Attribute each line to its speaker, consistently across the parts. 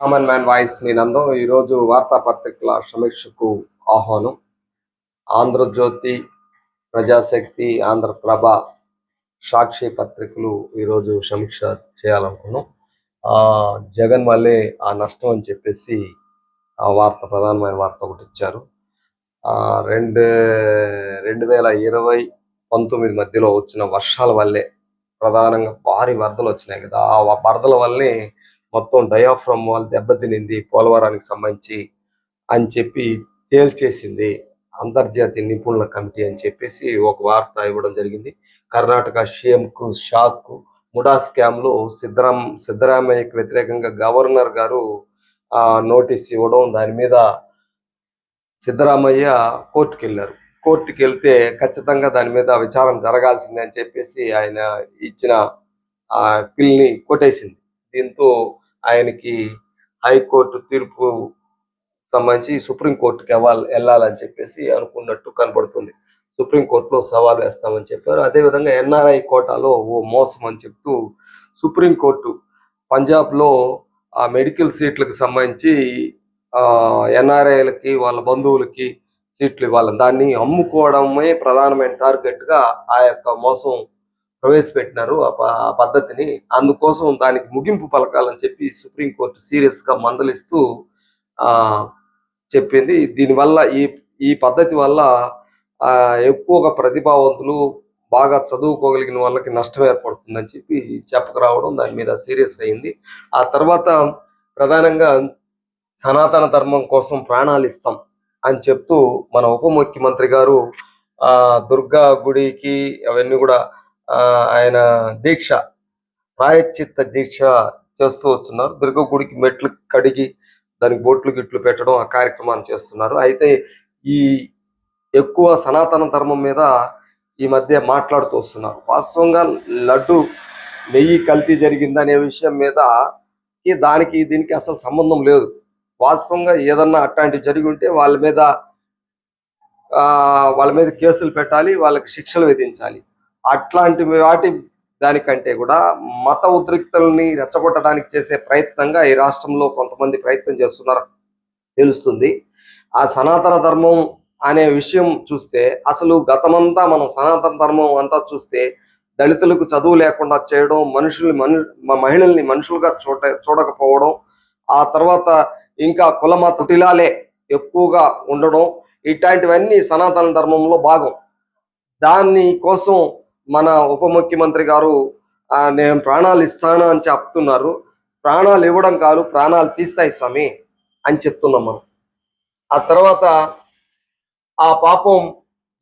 Speaker 1: Common man voice మీ నందం. ఈరోజు వార్తాపత్రికల సమీక్షకు ఆహ్వానం. ఆంధ్రజ్యోతి ప్రజాశక్తి ఆంధ్రప్రభ సాక్షి పత్రికలు ఈరోజు సమీక్ష చేయాలనుకున్నాం. ఆ, జగన్ వల్లే ఆ నష్టం అని చెప్పేసి ఆ వార్త ప్రధానమైన వార్త ఒకటి ఇచ్చారు. ఆ, రెండు రెండు వేల ఇరవై పంతొమ్మిది మధ్యలో వచ్చిన వర్షాల వల్లే ప్రధానంగా భారీ వరదలు వచ్చినాయి కదా. ఆ వరదల వల్లే మొత్తం డయాఫ్రమ్ వాల్ దెబ్బతినింది పోలవరానికి సంబంధించి అని చెప్పి తేల్చేసింది అంతర్జాతీయ నిపుణుల కమిటీ అని చెప్పేసి ఒక వార్త ఇవ్వడం జరిగింది. కర్ణాటక సీఎం కు షాక్ ముడా స్కామ్లో సిద్ధరామ్ సిద్ధరామయ్యకు వ్యతిరేకంగా గవర్నర్ గారు ఆ నోటీస్ ఇవ్వడం దాని మీద సిద్ధరామయ్య కోర్టుకు వెళ్ళారు కోర్టుకి వెళ్తే ఖచ్చితంగా దాని మీద విచారణ జరగాల్సిందే అని చెప్పేసి ఆయన ఇచ్చిన ఆ పిల్ని కొట్టేసింది. దీంతో ఆయనకి హైకోర్టు తీర్పు సంబంధించి సుప్రీంకోర్టుకి వెళ్ళాలి వెళ్ళాలని చెప్పేసి అనుకున్నట్టు కనబడుతుంది. సుప్రీంకోర్టులో సవాల్ వేస్తామని చెప్పారు. అదేవిధంగా ఎన్ఆర్ఐ కోటాలో ఓ మోసం అని చెప్తూ సుప్రీంకోర్టు పంజాబ్లో ఆ మెడికల్ సీట్లకు సంబంధించి ఆ ఎన్ఆర్ఐలకి వాళ్ళ బంధువులకి సీట్లు ఇవ్వాలి. దాన్ని అమ్ముకోవడమే ప్రధానమైన టార్గెట్గా ఆ యొక్క మోసం ప్రవేశపెట్టినారు. ఆ పద్ధతిని అందుకోసం దానికి ముగింపు పలకాలని చెప్పి సుప్రీంకోర్టు సీరియస్గా మందలిస్తూ ఆ చెప్పింది. దీనివల్ల ఈ ఈ పద్ధతి వల్ల ఆ ఎక్కువగా ప్రతిభావంతులు బాగా చదువుకోగలిగిన వాళ్ళకి నష్టం ఏర్పడుతుందని చెప్పి చెప్పకరావడం దాని మీద సీరియస్ అయింది. ఆ తర్వాత ప్రధానంగా సనాతన ధర్మం కోసం ప్రాణాలు ఇస్తాం అని చెప్తూ మన ఉప ముఖ్యమంత్రి గారు ఆ దుర్గా గుడికి అవన్నీ కూడా ఆయన దీక్ష ప్రాయశ్చిత్త దీక్ష చేస్తూ వస్తున్నారు. దుర్గ గుడికి మెట్లు కడిగి దానికి బొట్లు గిట్లు పెట్టడం ఆ కార్యక్రమాన్ని చేస్తున్నారు. అయితే ఈ ఎక్కువ సనాతన ధర్మం మీద ఈ మధ్య మాట్లాడుతూ వస్తున్నారు. వాస్తవంగా లడ్డు నెయ్యి కల్తీ జరిగిందనే విషయం మీద ఈ దానికి దీనికి అసలు సంబంధం లేదు. వాస్తవంగా ఏదన్నా అట్లాంటివి జరిగి ఉంటే వాళ్ళ మీద ఆ, వాళ్ళ మీద కేసులు పెట్టాలి వాళ్ళకి శిక్షలు విధించాలి. అట్లాంటి వాటి దానికంటే కూడా మత ఉద్రిక్తల్ని రెచ్చగొట్టడానికి చేసే ప్రయత్నంగా ఈ రాష్ట్రంలో కొంతమంది ప్రయత్నం చేస్తున్నారు? తెలుస్తుంది. ఆ సనాతన ధర్మం అనే విషయం చూస్తే అసలు గతమంతా మనం సనాతన ధర్మం అంతా చూస్తే దళితులకు చదువు లేకుండా చేయడం మనుషుల్ని మను మహిళల్ని మనుషులుగా చూడ చూడకపోవడం ఆ తర్వాత ఇంకా కులమత కుటిలాలే ఎక్కువగా ఉండడం ఇట్లాంటివన్నీ సనాతన ధర్మంలో భాగం. దాన్ని కోసం మన ఉప ముఖ్యమంత్రి గారు నేను ప్రాణాలు ఇస్తాను అని చెప్తున్నారు. ప్రాణాలు ఇవ్వడం కాదు ప్రాణాలు తీస్తాయి స్వామి అని చెప్తున్నాం మనం. ఆ తర్వాత ఆ పాపం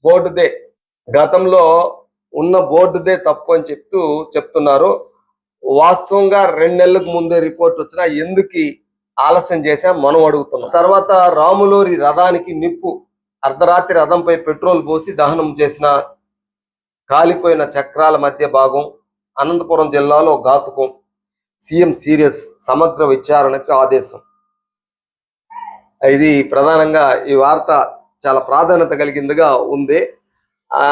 Speaker 1: బోర్డుదే. గతంలో ఉన్న బోర్డుదే తప్పు అని చెప్తూ చెప్తున్నారు. వాస్తవంగా రెండు నెలలకు ముందే రిపోర్ట్ వచ్చినా ఎందుకు ఆలస్యం చేశాం మనం అడుగుతున్నాం. తర్వాత రాములూరి రథానికి నిప్పు. అర్ధరాత్రి రథంపై పెట్రోల్ పోసి దహనం చేసిన కాలిపోయిన చక్రాల మధ్య భాగం అనంతపురం జిల్లాలో ఘాతుకం. సీఎం సీరియస్ సమగ్ర విచారణకు ఆదేశం. ఇది ప్రధానంగా ఈ వార్త చాలా ప్రాధాన్యత కలిగిందిగా ఉంది. ఆ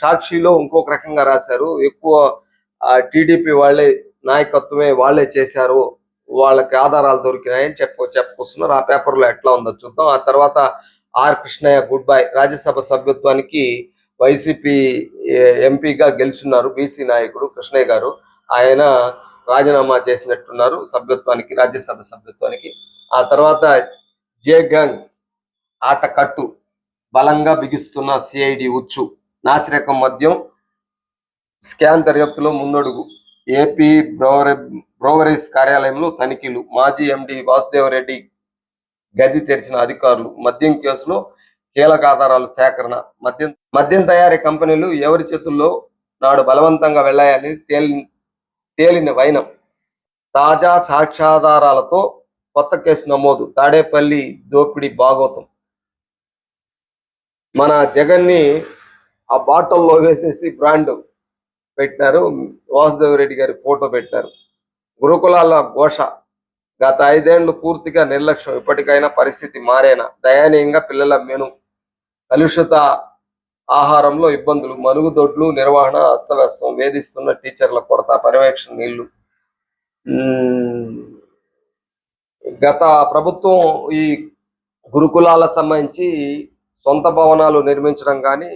Speaker 1: సాక్షిలో ఇంకొక రకంగా రాశారు. ఎక్కువ టీడీపీ వాళ్ళే నాయకత్వమే వాళ్ళే చేశారు. వాళ్ళకి ఆధారాలు దొరికినాయని చెప్ప చెప్పుకొస్తున్నారు. ఆ పేపర్లో ఎట్లా ఉందో చూద్దాం. ఆ తర్వాత R Krishnaiah good bye Rajya Sabha సభ్యత్వానికి వైసీపీ ఎంపీగా గెలుచున్నారు బీసీ నాయకుడు కృష్ణయ్య గారు. ఆయన రాజీనామా చేసినట్టున్నారు సభ్యత్వానికి రాజ్యసభ సభ్యత్వానికి. ఆ తర్వాత జే గంగ్ ఆటకట్టు బలంగా బిగిస్తున్న సిఐడి ఉచ్చు. నాసిరకం మద్యం స్కాన్ దర్యాప్తులో ముందడుగు. ఏపీ బ్రోవరీ బ్రోవరీస్ కార్యాలయంలో తనిఖీలు. మాజీ ఎండి వాసుదేవరెడ్డి గది తెరిచిన అధికారులు. మద్యం కేసులో కీలక ఆధారాలు సేకరణ మద్యం మద్యం తయారీ కంపెనీలు ఎవరి చేతుల్లో నాడు బలవంతంగా వెళ్ళాయని తేలి తేలిన వైనం. తాజా సాక్ష్యాధారాలతో కొత్త కేసు నమోదు తాడేపల్లి దోపిడీ భాగవతం మన జగన్ని ఆ బాటల్లో వేసేసి బ్రాండ్ పెట్టినారు వాసుదేవ్ రెడ్డి గారి ఫోటో పెట్టారు గురుకులాల ఘోష గత ఐదేళ్ళు పూర్తిగా నిర్లక్ష్యం ఇప్పటికైనా పరిస్థితి మారేనా? దయనీయంగా పిల్లల మెను కలుషిత ఆహారంలో ఇబ్బందులు మరుగుదొడ్లు నిర్వహణ అస్తవ్యస్తం వేధిస్తున్న టీచర్ల కొరత పర్యవేక్షణ నీళ్ళు. ఉమ్, గత ప్రభుత్వం ఈ గురుకులాల సంబంధించి సొంత భవనాలు నిర్మించడం కానీ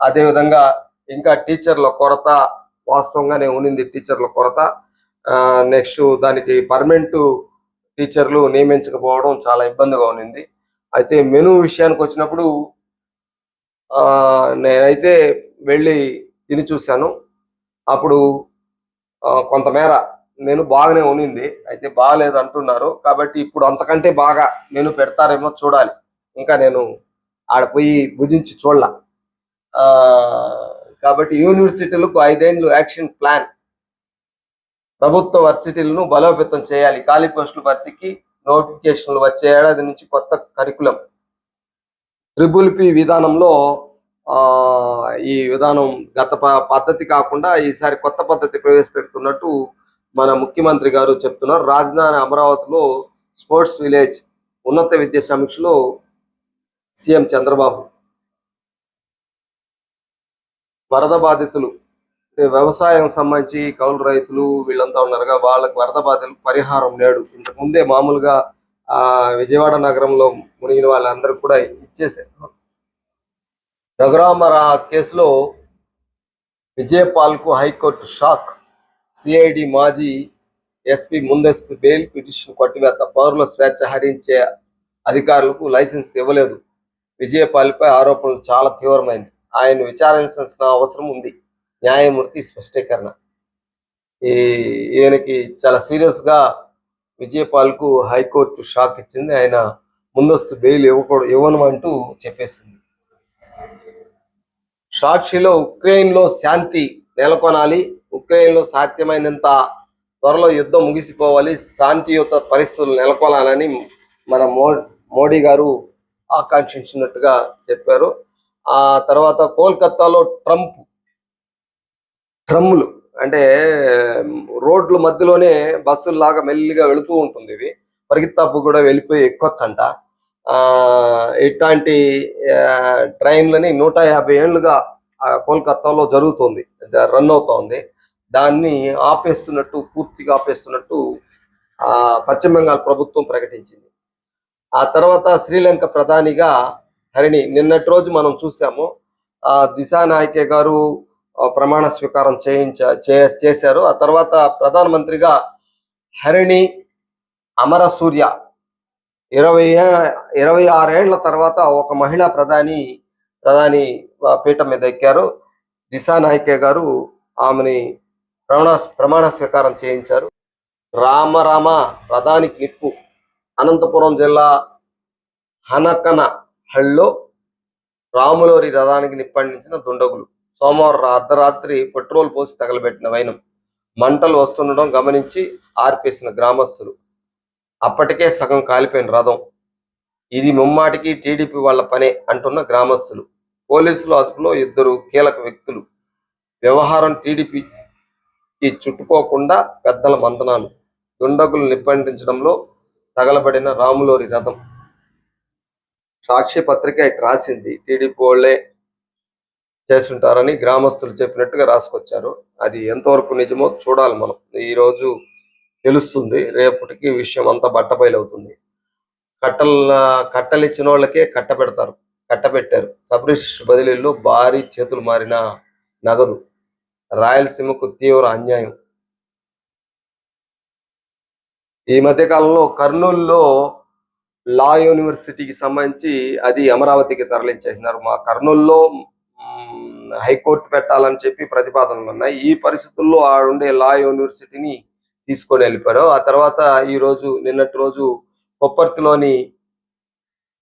Speaker 1: అదేవిధంగా ఇంకా టీచర్ల కొరత వాస్తవంగానే ఉన్నింది టీచర్ల కొరత. నెక్స్ట్ దానికి పర్మనెంట్ టీచర్లు నియమించకపోవడం చాలా ఇబ్బందిగా ఉన్నింది అయితే మెను విషయానికి వచ్చినప్పుడు నేనైతే వెళ్ళి తిని చూశాను. అప్పుడు కొంతమేర నేను బాగానే ఉన్నింది అయితే బాగాలేదు అంటున్నారు. కాబట్టి ఇప్పుడు అంతకంటే బాగా నేను పెడతారేమో చూడాలి. ఇంకా నేను ఆడ పోయి భుజించి చూడాల. కాబట్టి యూనివర్సిటీలకు ఐదేళ్ళు యాక్షన్ ప్లాన్. ప్రభుత్వ వర్సిటీలను బలోపేతం చేయాలి. ఖాళీ పోస్టుల భర్తీకి నోటిఫికేషన్లు వచ్చే ఏడాది నుంచి కొత్త కరికులం. ట్రిపుల్ పి విధానంలో ఆ ఈ విధానం గత ప- పద్ధతి కాకుండా ఈసారి కొత్త పద్ధతి ప్రవేశపెడుతున్నట్టు మన ముఖ్యమంత్రి గారు చెప్తున్నారు. రాజధాని అమరావతిలో స్పోర్ట్స్ విలేజ్ ఉన్నత విద్య సమీక్షలో సీఎం చంద్రబాబు. వరద బాధితులు వ్యవసాయం సంబంధించి కౌలు రైతులు వీళ్ళంతా ఉన్నారుగా వాళ్ళకి వరద బాధితులు పరిహారం నేడు. ఇంతకు ముందే మామూలుగా విజయవాడ నగరంలో మునిగిన వాళ్ళందరూ కూడా ఇచ్చేసారు రఘురామరా కేసులో విజయపాల్కు హైకోర్టు షాక్. సిఐడి మాజీ ఎస్పీ ముందస్తు బెయిల్ పిటిషన్ కొట్టివేత పౌరుల స్వేచ్ఛ హరించే అధికారులకు లైసెన్స్ ఇవ్వలేదు. విజయపాల్పై ఆరోపణలు చాలా తీవ్రమైంది. ఆయన విచారించాల్సిన అవసరం ఉంది. న్యాయమూర్తి స్పష్టీకరణ. ఈ ఈయనకి చాలా సీరియస్గా విజయపాల్కు హైకోర్టు షాక్ ఇచ్చింది. ఆయన ముందస్తు బెయిల్ ఇవ్వకూడదు ఇవ్వను అంటూ చెప్పేసింది. సాక్షిలో ఉక్రెయిన్లో శాంతి నెలకొనాలి. ఉక్రెయిన్లో సాధ్యమైనంత త్వరలో యుద్ధం ముగిసిపోవాలి. శాంతియుత పరిస్థితులు నెలకొనాలని మన మో మోడీ గారు ఆకాంక్షించినట్టుగా చెప్పారు. ఆ తర్వాత కోల్కతాలో ట్రంప్ ట్రమ్ములు అంటే రోడ్ల మధ్యలోనే బస్సుల్లాగా మెల్లిగా వెళుతూ ఉంటుంది ఇవి. పరిగెత్తాపు కూడా వెళ్ళిపోయి ఎక్కొచ్చంట. ఆ ఇట్లాంటి ట్రైన్లని నూట యాభై ఏళ్ళుగా ఆ, కోల్కతాలో జరుగుతుంది. రన్ అవుతోంది. దాన్ని ఆపేస్తున్నట్టు పూర్తిగా ఆపేస్తున్నట్టు ఆ పశ్చిమ బెంగాల్ ప్రభుత్వం ప్రకటించింది. ఆ తర్వాత శ్రీలంక ప్రధానిగా హరిణి నిన్నటి రోజు మనం చూసాము. ఆ దిశానాయకే గారు ప్రమాణ స్వీకారం చేయించ చే- చేశారు. ఆ తర్వాత ప్రధానమంత్రిగా హరిణి అమరసూర్య ఇరవై ఇరవై ఆరేళ్ళ తర్వాత ఒక మహిళా ప్రధాని ప్రధాని పీఠం మీద ఎక్కారు. దిశానాయకే గారు ఆమెని ప్రమాణ ప్రమాణ స్వీకారం చేయించారు. రామరామ రామ నిప్పు. అనంతపురం జిల్లా హనకన హళ్ళో రాములోరి రథానికి నిప్పండించిన దుండగులు. సోమవారం అర్ధరాత్రి పెట్రోల్ పోసి తగలబెట్టిన వైనం మంటలు వస్తుండడం గమనించి ఆర్పేసిన గ్రామస్తులు. అప్పటికే సగం కాలిపోయిన రథం. ఇది ముమ్మాటికి టీడీపీ వాళ్ళ పనే అంటున్న గ్రామస్తులు. పోలీసులు అదుపులో ఇద్దరు కీలక వ్యక్తులు. వ్యవహారం టీడీపీకి చుట్టుకోకుండా పెద్దల మంతనాలు దుండగులు నిప్పంటించడంలో తగలబడిన రాములోరి రథం. సాక్షి పత్రిక ఇటు రాసింది టీడీపీ వాళ్ళే చేస్తుంటారని గ్రామస్తులు చెప్పినట్టుగా రాసుకొచ్చారు. అది ఎంతవరకు నిజమో చూడాలి మనం. ఈ రోజు తెలుస్తుంది. రేపటికి విషయం అంతా బట్టబయలవుతుంది. కట్టల కట్టలు ఇచ్చిన వాళ్ళకే కట్ట పెడతారు. కట్ట పెట్టారు. సబ్ రిజిస్టర్ బదిలీల్లో భారీ చేతులు మారిన నగదు. రాయలసీమకు తీవ్ర అన్యాయం. ఈ మధ్య కాలంలో కర్నూలులో లా యూనివర్సిటీకి సంబంధించి అది అమరావతికి తరలించేసినారు. మా కర్నూలులో హైకోర్టు పెట్టాలని చెప్పి ప్రతిపాదనలు ఉన్నాయి. ఈ పరిస్థితుల్లో ఆ ఉండే లా యూనివర్సిటీని తీసుకొని వెళ్ళిపోయారు. ఆ తర్వాత ఈ రోజు నిన్నటి రోజు కొప్పర్తిలోని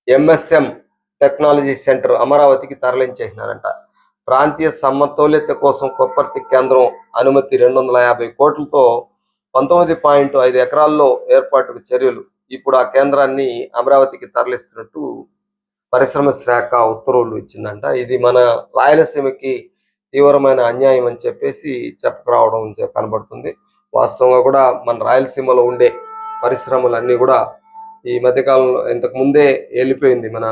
Speaker 1: ఎంఎస్ఎం టెక్నాలజీ సెంటర్ అమరావతికి తరలించేసినారంట. ప్రాంతీయ సమతౌల్యత కోసం కొప్పర్తి కేంద్రం అనుమతి రెండు వందల యాభై కోట్లతో పంతొమ్మిది పాయింట్ ఐదు ఎకరాల్లో ఏర్పాటుకు చర్యలు. ఇప్పుడు ఆ కేంద్రాన్ని అమరావతికి తరలిస్తున్నట్టు పరిశ్రమ శాఖ ఉత్తర్వులు ఇచ్చిందంట. ఇది మన రాయలసీమకి తీవ్రమైన అన్యాయం అని చెప్పేసి చెప్పుకురావడం కనబడుతుంది. వాస్తవంగా కూడా మన రాయలసీమలో ఉండే పరిశ్రమలన్నీ కూడా ఈ మధ్యకాలంలో ఇంతకు ముందే వెళ్ళిపోయింది మన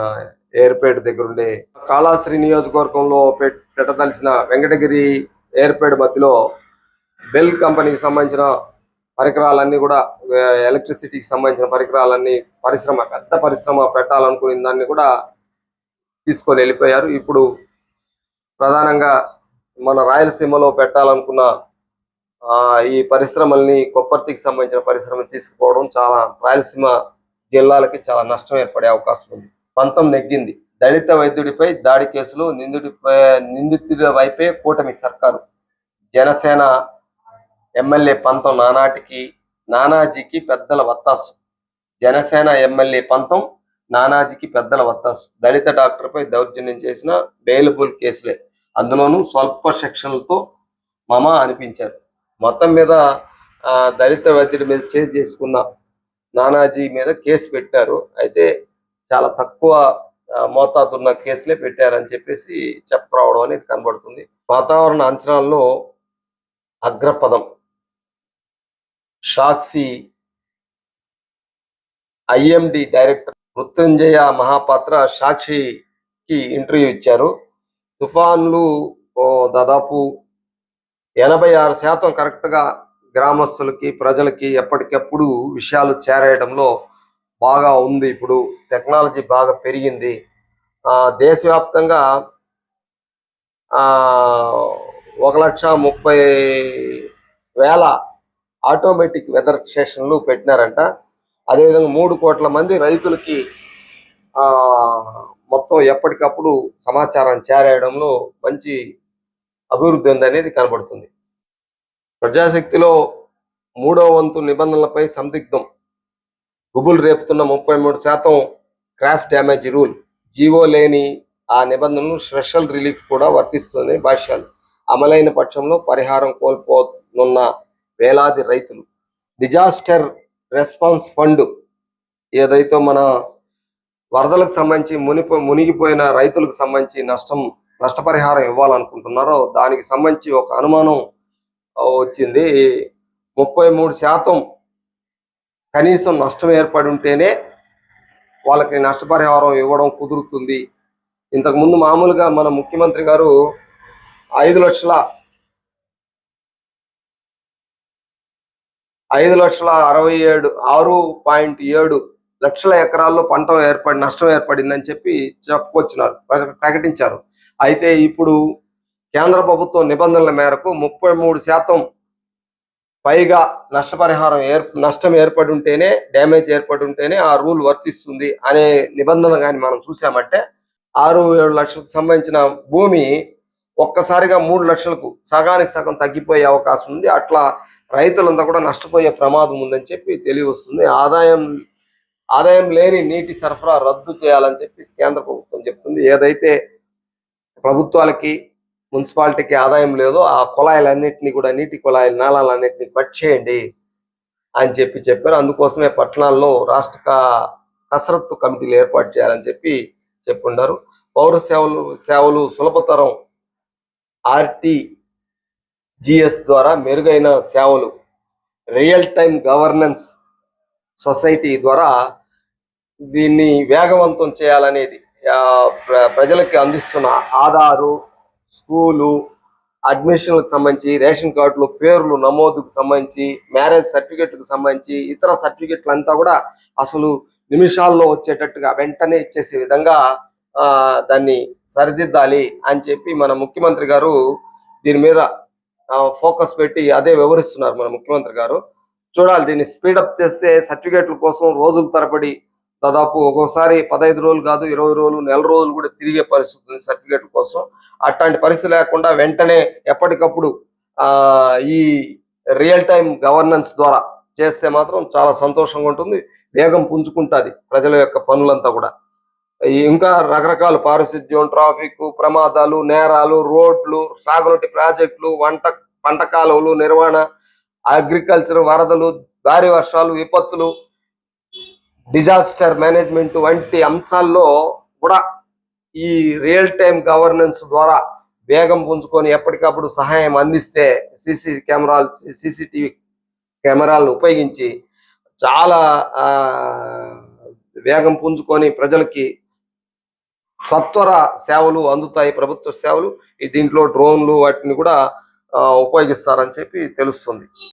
Speaker 1: ఏర్పేట దగ్గర ఉండే కాళాశ్రీ నియోజకవర్గంలో పెట్- పెట్టదలిసిన వెంకటగిరి ఏర్పేట మధ్యలో బెల్ కంపెనీకి సంబంధించిన పరికరాలన్నీ కూడా ఎలక్ట్రిసిటీకి సంబంధించిన పరికరాలన్నీ పరిశ్రమ పెద్ద పరిశ్రమ పెట్టాలనుకునే దాన్ని కూడా తీసుకొని వెళ్ళిపోయారు. ఇప్పుడు ప్రధానంగా మన రాయలసీమలో పెట్టాలనుకున్న ఆ, ఈ పరిశ్రమల్ని కొప్పర్తికి సంబంధించిన పరిశ్రమ తీసుకుపోవడం చాలా రాయలసీమ జిల్లాలకి చాలా నష్టం ఏర్పడే అవకాశం ఉంది. పంతం నెగ్గింది. దళిత వైద్యుడిపై దాడి కేసులో నిందితుడి నిందితుడి వైపే కూటమి సర్కారు. జనసేన ఎమ్మెల్యే పంతం నానాటికి నానాజీకి పెద్దల వత్తాసు. జనసేన ఎమ్మెల్యే పంతం నానాజీకి పెద్దల వత్తాసు. దళిత డాక్టర్పై దౌర్జన్యం చేసిన బెయిలబుల్ కేసులే. అందులోనూ స్వల్ప సెక్షన్లతో మమ అనిపించారు. మొత్తం మీద దళిత వైద్యుడి మీద చేసి చేసుకున్న నానాజీ మీద కేసు పెట్టారు. అయితే చాలా తక్కువ మోతాదున్న కేసులే పెట్టారని చెప్పేసి చెప్పరావడం అనేది కనబడుతుంది. వాతావరణ అంచనాల్లో అగ్రపదం. సాక్షి ఐఎండి డైరెక్టర్ మృత్యుంజయ మహాపాత్ర సాక్షికి ఇంటర్వ్యూ ఇచ్చారు. తుఫాన్లు ఓ దాదాపు ఎనభై ఆరు శాతం కరెక్ట్గా గ్రామస్తులకి ప్రజలకి ఎప్పటికప్పుడు విషయాలు చేరేయడంలో బాగా ఉంది. ఇప్పుడు టెక్నాలజీ బాగా పెరిగింది. దేశవ్యాప్తంగా ఒక లక్ష ముప్పై వేల ఆటోమేటిక్ వెదర్ స్టేషన్లు పెట్టినారంట. అదేవిధంగా మూడు కోట్ల మంది రైతులకి ఆ మొత్తం ఎప్పటికప్పుడు సమాచారం చేరేయడంలో మంచి అభివృద్ధి ఉంది అనేది కనబడుతుంది. ప్రజాశక్తిలో మూడో వంతు నిబంధనలపై సందిగ్ధం. గుబులు రేపుతున్న ముప్పై మూడు శాతం క్రాఫ్ట్ డ్యామేజ్ రూల్. జీవో లేని ఆ నిబంధనలు స్పెషల్ రిలీఫ్ కూడా వర్తిస్తుంది భాష్యాలు. అమలైన పక్షంలో పరిహారం కోల్పోనున్న వేలాది రైతులు. డిజాస్టర్ రెస్పాన్స్ ఫండ్ ఏదైతే మన వరదలకు సంబంధించి మునిపో మునిగిపోయిన రైతులకు సంబంధించి నష్టం నష్టపరిహారం ఇవ్వాలనుకుంటున్నారో దానికి సంబంధించి ఒక అనుమానం వచ్చింది. ముప్పై మూడు శాతం కనీసం నష్టం ఏర్పడి ఉంటేనే వాళ్ళకి నష్టపరిహారం ఇవ్వడం కుదురుతుంది. ఇంతకుముందు మామూలుగా మన ముఖ్యమంత్రి గారు ఐదు లక్షల ఐదు లక్షల అరవై ఏడు ఆరు పాయింట్ ఏడు లక్షల ఎకరాల్లో పంట ఏర్పడి నష్టం ఏర్పడిందని చెప్పి చెప్పుకొచ్చినారు ప్ర- ప్రకటించారు. అయితే ఇప్పుడు కేంద్ర ప్రభుత్వం నిబంధనల మేరకు ముప్పై మూడు శాతం పైగా నష్టపరిహారం ఏర్ నష్టం ఏర్పడి ఉంటేనే డ్యామేజ్ ఏర్పడి ఉంటేనే ఆ రూల్ వర్తిస్తుంది అనే నిబంధన కానీ మనం చూసామంటే ఆరు ఏడు లక్షలకు సంబంధించిన భూమి ఒక్కసారిగా మూడు లక్షలకు సగానికి సగం తగ్గిపోయే అవకాశం ఉంది. అట్లా రైతులంతా కూడా నష్టపోయే ప్రమాదం ఉందని చెప్పి తెలియవస్తుంది. ఆదాయం ఆదాయం లేని నీటి సరఫరా రద్దు చేయాలని చెప్పి కేంద్ర ప్రభుత్వం చెప్తుంది. ఏదైతే ప్రభుత్వాలకి మున్సిపాలిటీకి ఆదాయం లేదో ఆ కుళాయిలన్నింటినీ కూడా నీటి కుళాయిలు నాళాలన్నింటినీ కట్ చేయండి అని చెప్పి చెప్పారు. అందుకోసమే పట్టణాల్లో రాష్ట్ర కసరత్తు కమిటీలు ఏర్పాటు చేయాలని చెప్పి చెప్పున్నారు పౌర సేవలు సేవలు సులభతరం ఆర్టీ జిఎస్ ద్వారా మెరుగైన సేవలు రియల్ టైం గవర్నెన్స్ సొసైటీ ద్వారా దీన్ని వేగవంతం చేయాలనేది ఆ, ప్ర- ప్రజలకి అందిస్తున్న ఆధారు స్కూలు అడ్మిషన్లకు సంబంధించి రేషన్ కార్డులు పేర్లు నమోదుకు సంబంధించి మ్యారేజ్ సర్టిఫికెట్కు సంబంధించి ఇతర సర్టిఫికెట్లు అంతా కూడా అసలు నిమిషాల్లో వచ్చేటట్టుగా వెంటనే ఇచ్చేసే విధంగా ఆ, దాన్ని సరిదిద్దాలి అని చెప్పి మన ముఖ్యమంత్రి గారు దీని మీద ఫోకస్ పెట్టి అదే వివరిస్తున్నారు మన ముఖ్యమంత్రి గారు. చూడాలి దీన్ని స్పీడప్ చేస్తే సర్టిఫికేట్ల కోసం రోజుల తరబడి దాదాపు ఒక్కోసారి పదహైదు రోజులు కాదు ఇరవై రోజులు నెల రోజులు కూడా తిరిగే పరిస్థితి ఉంది కోసం. అట్లాంటి పరిస్థితి లేకుండా వెంటనే ఎప్పటికప్పుడు ఆ ఈ రియల్ టైం గవర్నెన్స్ ద్వారా చేస్తే మాత్రం చాలా సంతోషంగా ఉంటుంది వేగం పుంజుకుంటుంది ప్రజల యొక్క పనులంతా కూడా. ఇంకా రకరకాల పారిశుద్ధ్యం ట్రాఫిక్ ప్రమాదాలు నేరాలు రోడ్లు సాగునీటి ప్రాజెక్టులు వంట పంట కాలువలు నిర్వహణ అగ్రికల్చర్ వరదలు భారీ వర్షాలు విపత్తులు డిజాస్టర్ మేనేజ్మెంట్ వంటి అంశాల్లో కూడా ఈ రియల్ టైం గవర్నెన్స్ ద్వారా వేగం పుంజుకొని ఎప్పటికప్పుడు సహాయం అందిస్తే సిసి కెమెరాలు సీసీటీవీ కెమెరాలను ఉపయోగించి చాలా ఆ, వేగం పుంజుకొని ప్రజలకి సత్వర సేవలు అందుతాయి ప్రభుత్వ సేవలు. దీంట్లో డ్రోన్లు వాటిని కూడా ఉపయోగిస్తారని చెప్పి తెలుస్తుంది.